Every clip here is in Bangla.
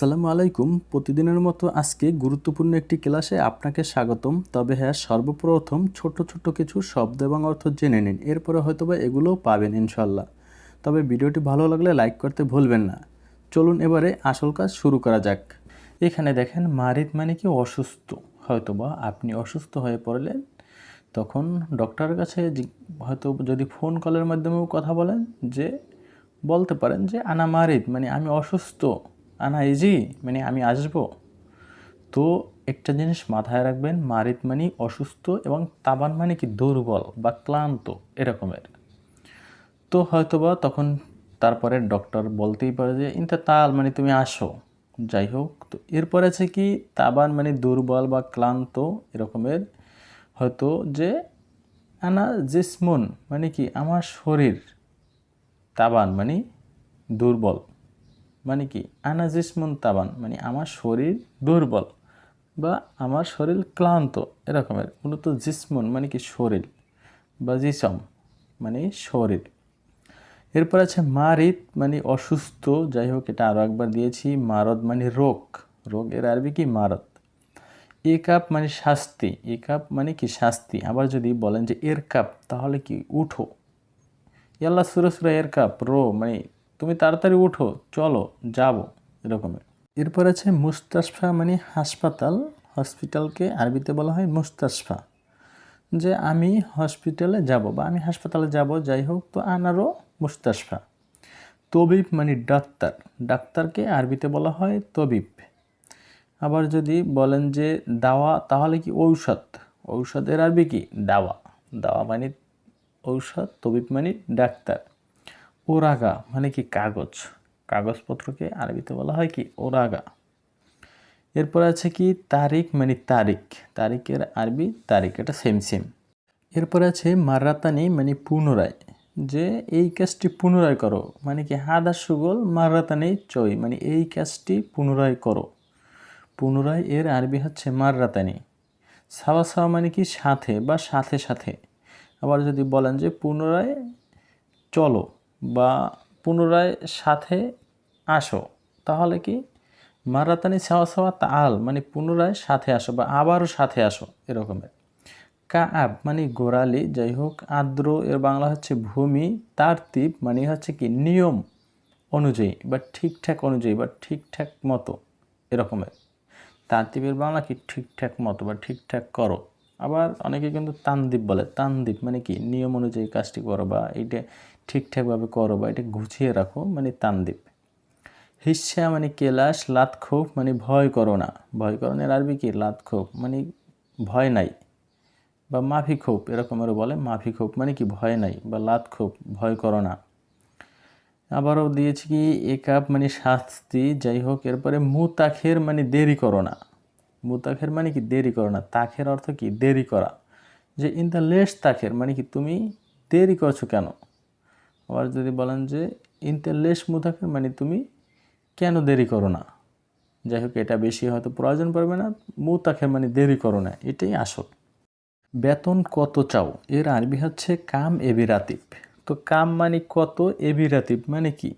আসসালামু আলাইকুম। প্রতিদিনের মতো আজকে গুরুত্বপূর্ণ একটি ক্লাসে আপনাকে স্বাগতম। তবে হ্যাঁ সর্বপ্রথম ছোট ছোট কিছু শব্দ এবং অর্থ জেনে নিন। এরপরে হয়তোবা এগুলোও পাবেন ইনশাল্লাহ তবে ভিডিওটি ভালো লাগলে লাইক করতে ভুলবেন না। চলুন এবারে আসল কাজ শুরু করা যাক। এখানে দেখেন, মারিদ মানে কি অসুস্থ? হয়তোবা আপনি অসুস্থ হয়ে পড়লেন, তখন ডক্টরের কাছে হয়তো যদি ফোন কলের মাধ্যমেও কথা বলেন যে, বলতে পারেন যে, আনা মারিদ মানে আমি অসুস্থ। আনা ইজি মানে আমি আসব। তো একটা জিনিস মাথায় রাখবেন, মারিত মানে অসুস্থ এবং তাবান মানে কি দুর্বল বা ক্লান্ত, এরকমের। তো হয়তোবা তখন তারপরে ডক্টর বলতেই পারে যে, ইনতা তাল মানে তুমি আসো। যাই হোক, তো এরপর আছে কি, তাবান মানে দুর্বল বা ক্লান্ত, এরকমের। হয়তো যে আনা জিসমুন মানে কি আমার শরীর, তাবান মানে দুর্বল। মানে কি? আনা জিসমুন তাবান মানে আমার শরীর দুর্বল বা আমার শরীর ক্লান্ত, এরকমের। মূলত জিসমুন মানে কি? শরীর বা জিসম মানে শরীর। এরপর আছে মারিত মানে অসুস্থ যাই হোক এটা আরও একবার দিয়েছি, মারদ মানে রোগ। রোগ এর আরবি কি? মারদ। এ কাপ মানে শাস্তি, এ কাপ মানে কি? শাস্তি। আবার যদি বলেন যে এর কাপ, তাহলে কি? উঠো। ইয়াল্লা সুরে সুরে এর কাপ, রো মানে তুমি তাড়াতাড়ি উঠো চলো, যাব এরকমের এরপর আছে মুস্তাশফা মানে হাসপাতাল, হসপিটালকে আরবিতে বলা হয় মুস্তাশফা। যে আমি হসপিটালে যাব বা আমি হাসপাতালে যাব, যাই হোক, তো আনারও মুস্তাশফা। তবিব মানে ডাক্তার, ডাক্তারকে আরবিতে বলা হয় তবিব। আবার যদি বলেন যে দাওয়া, তাহলে কি ঔষধ? ঔষধের আরবি কি? দাওয়া। দাওয়া মানে ঔষধ, তবিব মানে ডাক্তার। ওরাগা মানে কি কাগজ? কাগজপত্রকে আরবিতে বলা হয় কি ওরাগা। এরপর আছে কি তারিখ মানে তারিখ। তারিখের আরবি, তারিখ এটা সেম সেম এরপর আছে মারাতানি মানে পুনরায়। যে এই কাজটি পুনরায় করো মানে কি হাদা সুগল, মারাতানি চই মানে এই কাজটি পুনরায় করো। পুনরায় এর আরবি হচ্ছে মাররাতানি সাওয়া সাওয়া মানে কি সাথে বা সাথে সাথে। আবার যদি বলেন যে পুনরায় চলো বা পুনরায় সাথে আসো, তাহলে কি? মারাতানি সাওয়া সাওয়া তাল মানে পুনরায় সাথে আসো বা আবারও সাথে আসো এরকমের কাআব মানে গোড়ালি, যাই হোক আর্দ্র এর বাংলা হচ্ছে ভূমি তারতিব মানে হচ্ছে কি নিয়ম অনুযায়ী বা ঠিকঠাক অনুযায়ী বা ঠিকঠাক মতো এরকমের তার তারতিবের বাংলা কি? ঠিকঠাক মতো বা ঠিকঠাক করো। আবার অনেকে কিন্তু তানদীপ বলে, তানদীপ মানে কি? নিয়ম অনুযায়ী কাজটি করো বা এইটা ঠিকঠাকভাবে করো বা এটা গুছিয়ে রাখো মানে তানদীপ হিস্সা মানে কেলাস লাতক্ষোভ মানে ভয় করো না। ভয় করণের আরবি কি? লাতক্ষোভ মানে ভয় নাই। বা মাফি ক্ষোভ এরকমেরও বলে, মাফি ক্ষোভ মানে কি? ভয় নাই বা লাত ক্ষোভ ভয় করো না। আবারও দিয়েছি কি? একাপ মানে শাস্তি, যাই হোক, এরপরে মুতাখের মানে দেরি করো না। মুতাখের মানে কি? দেরি করো না। তাখের অর্থ কি? দেরি করা। যে ইন দ্য লেস্ট তাখের মানে কি? তুমি দেরি করছ কেন? আবার যদি বলেন যে ইন দ্য লেস মুতাখের মানে তুমি কেন দেরি করো না? যাই হোক, এটা বেশি হয়তো প্রয়োজন পড়বে না। মুতাখের মানে দেরি করো না, এটাই আসল। বেতন কত চাও? এর আরবি হচ্ছে কাম এবিরাতিব তো কাম মানে কত এবিরাতিব মানে কি?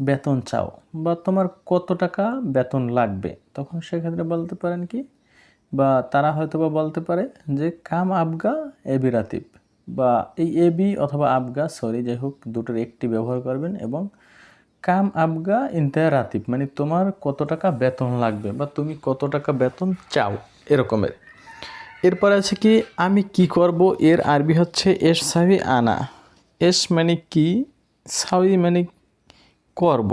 বেতন চাও বা তোমার কত টাকা বেতন লাগবে? তখন সেক্ষেত্রে বলতে পারেন কি? বা তারা হয়তো বা বলতে পারে যে কাম আবগা এবিরাতিব বা এই এবি অথবা আবগা সরি যাই হোক দুটোর একটি ব্যবহার করবেন এবং কাম আবগা ইন্তেরাতিব মানে তোমার কত টাকা বেতন লাগবে বা তুমি কত টাকা বেতন চাও, এরকমের। এরপর আছে কি, আমি কি করব, এর আরবি হচ্ছে এস সাবি আনা। এস মানে কি, সাবি মানে করব।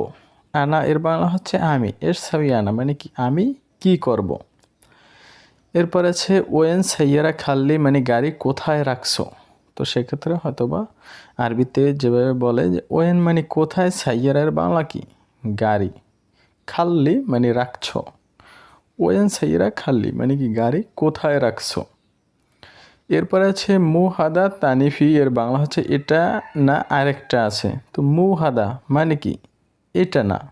আনা, এর বাংলা হচ্ছে আমি, এস সাবি আনা মানে কি আমি কি করব। এরপর আছে, ওয়েন সাইয়ারা খাল্লি মানে গাড়ি কোথায় রাখছো? তো সেক্ষেত্রে হয়তোবা আরবিতে যেভাবে বলে যে, ওয়েন মানে কোথায়, সাইয়ারার বাংলা কি? গাড়ি। খাল্লি মানে রাখছো। ওয়েন সাইরা খাল্লি মানে কি গাড়ি? কোথায় রাখছো? এরপর আছে, মুহাদা তানিফি এর বাংলা হচ্ছে, এটা না আরেকটা আছে। তো মুহাদা মানে কি? এটা না।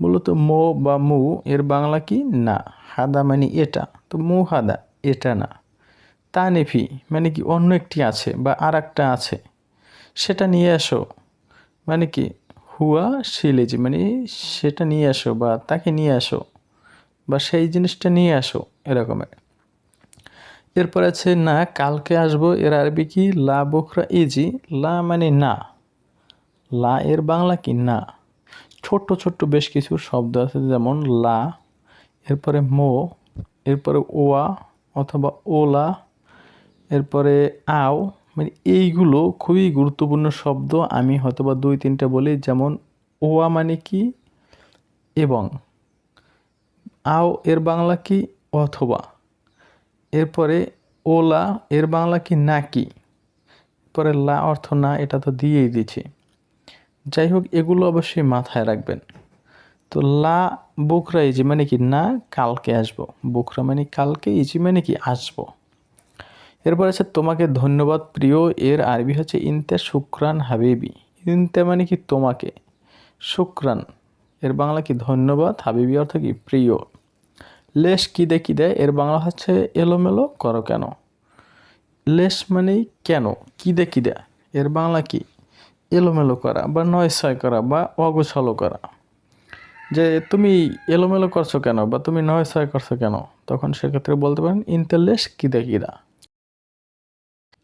মূলত মো বা মু এর বাংলা কি? না। হাদা মানে এটা। তো মুহাদা এটা না। তানিফি মানে কি অন্য একটি আছে বা আর একটা আছে? সেটা নিয়ে এসো। মানে কি হুয়া শিলেজি মানে সেটা নিয়ে আসো বা তাকে নিয়ে আসো বা সেই জিনিসটা নিয়ে আসো এরকমের এরপর আছে না, কালকে আসব এর আরবি কি? লা বখরা ইজি, লা মানে না। লা এর বাংলা কি? না। ছোট্ট ছোট্ট বেশ কিছু শব্দ আছে, যেমন লা, এরপরে মো, এরপরে ওয়া অথবা ওলা এরপরে আও মানে এইগুলো খুবই গুরুত্বপূর্ণ শব্দ আমি হয়তোবা দুই, তিনটা বলি, যেমন ওয়া মানে কি এবং আও এর বাংলা কি অথবা। এরপরে ওলা এর বাংলা কি নাকি। পরে লা অর্থ না, এটা তো দিয়েই দিছি যাই হোক, এগুলো অবশ্যই মাথায় রাখবেন। তো লা বুকরা ইজি মানে কি না, কালকে আসব। বুকরা মানে কালকে, ইজি মানে কি আসব। এরপর আছে, তোমাকে ধন্যবাদ প্রিয়, এর আরবি হচ্ছে ইনতে শুক্রান হাবিবি। ইনতে মানে কি তোমাকে? শুক্রান। এর বাংলা কি ধন্যবাদ, হাবিবি অর্থ কি প্রিয়? লেশ কি দে কি দেয় এর বাংলা হচ্ছে এলোমেলো করো কেন? লেশ মানে কেন, কি দে কি দেয় এর বাংলা কি? এলোমেলো করা বা নয়ছয় করা বা অগোছালো করা। যে তুমি এলোমেলো করছ কেন বা তুমি নয়ছয় করছ কেন, তখন সেক্ষেত্রে বলতে পারেন ইন্তেলেশ কিদা কিদা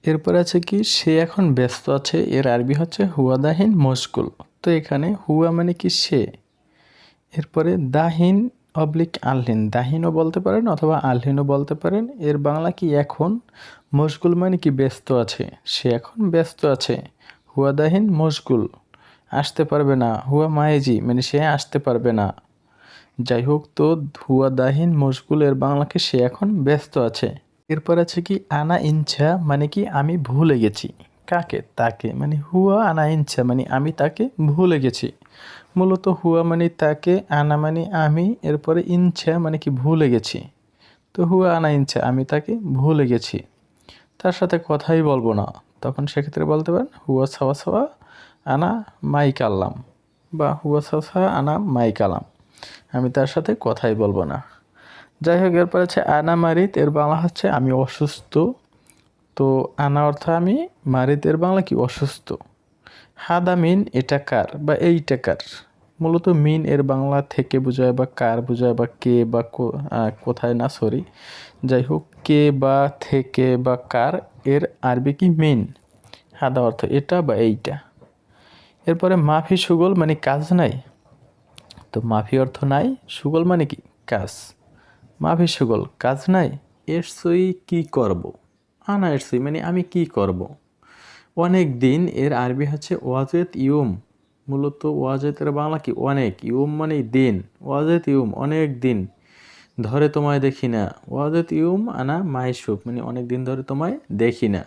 এরপর আছে কি, সে এখন ব্যস্ত আছে, এর আরবি হচ্ছে হুয়া দাহিন মশগুল। তো এখানে হুয়া মানে কি সে? এরপরে দাহিন অবলিক আলহিন, দাহিনও বলতে পারেন অথবা আলহিনও বলতে পারেন। এর বাংলা কি এখন? মশগুল মানে কি ব্যস্ত আছে? সে এখন ব্যস্ত আছে হুয়া দাহিন মশগুল। আসতে পারবে না, হুয়া মায়েজি মানে সে আসতে পারবে না। যাই হোক, তো হুয়া দাহিন মশগুল, এর বাংলাকে সে এখন ব্যস্ত আছে। এরপর আছে কি, আনা ইনছা মানে কি, আমি ভুলে গেছি। কাকে? তাকে। মানে হুয়া আনা ইনছা মানে আমি তাকে ভুলে গেছি। মূলত হুয়া মানে তাকে, আনা মানে আমি, এরপরে ইনছা মানে কি, ভুলে গেছি। তো হুয়া আনা ইনছা, আমি তাকে ভুলে গেছি। তার সাথে কথাই বলব না। তখন সেক্ষেত্রে বলতে পারেন, হুয়া সাওয়া সাওয়া আনা মাই আল্লাম বা হুয়া সাওয়া সাওয়া আনা মাই কালাম আমি তার সাথে কথাই বলব না। যাই হোক এরপর আছে আনা মারিত, এর বাংলা হচ্ছে আমি অসুস্থ। তো আনা অর্থ আমি, মারিত, এর বাংলা কি? অসুস্থ। হাদা মিন, এটা কার? বা এইটা কার? মূলত মিন এর বাংলা থেকে বোঝায় বা কার বোঝায় বা কে বা কোথায় না, সরি। যাই হোক কে বা থেকে বা কার, এর আরবি কি মিন? হাদা অর্থ এটা বা এইটা। এরপরে মাফি সুগল মানে কাজ নাই। তো মাফি অর্থ নাই, সুগল মানে কি? কাজ। মাফি সুগল, কাজ নাই? এর সই কী করব? আনা এর সই মানে আমি কি করব? অনেক দিন এর আরবি হচ্ছে ওয়াজেত ইউম। মূলত ওয়াজেতের বাংলা কি? অনেক। ইউম মানে দিন। ওয়াজেত ইউম, অনেক দিন। ধরে তোমায় দেখি না। ওয়াজেত ইউম আনা মাইসুফ মানে অনেক দিন ধরে তোমায় দেখি না।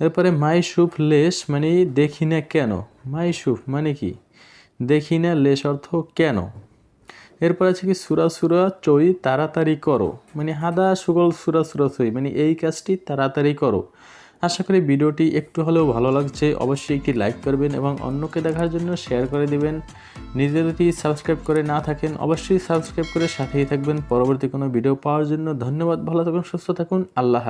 এরপরে মাইসুফ লেশ মানে দেখি না কেন? মাইসুফ মানে কি? দেখি না লেশ অর্থ কেন? এরপর আছে কি, সুরা সুরা চই তাড়াতাড়ি করো। মানে হাদা সুগল সুরা সুরা চই মানে এই কাজটি তাড়াতাড়ি করো। আশা করি ভিডিওটি একটু হলেও ভালো লাগছে, অবশ্যই একটি লাইক করবেন এবং অন্যকে দেখার জন্য শেয়ার করে দিবেন। নিজে যদি সাবস্ক্রাইব করে না থাকেন, অবশ্যই সাবস্ক্রাইব করে সাথেই থাকবেন। পরবর্তী কোনো ভিডিও পাওয়ার জন্য ধন্যবাদ। ভালো থাকুন, সুস্থ থাকুন, আল্লাহ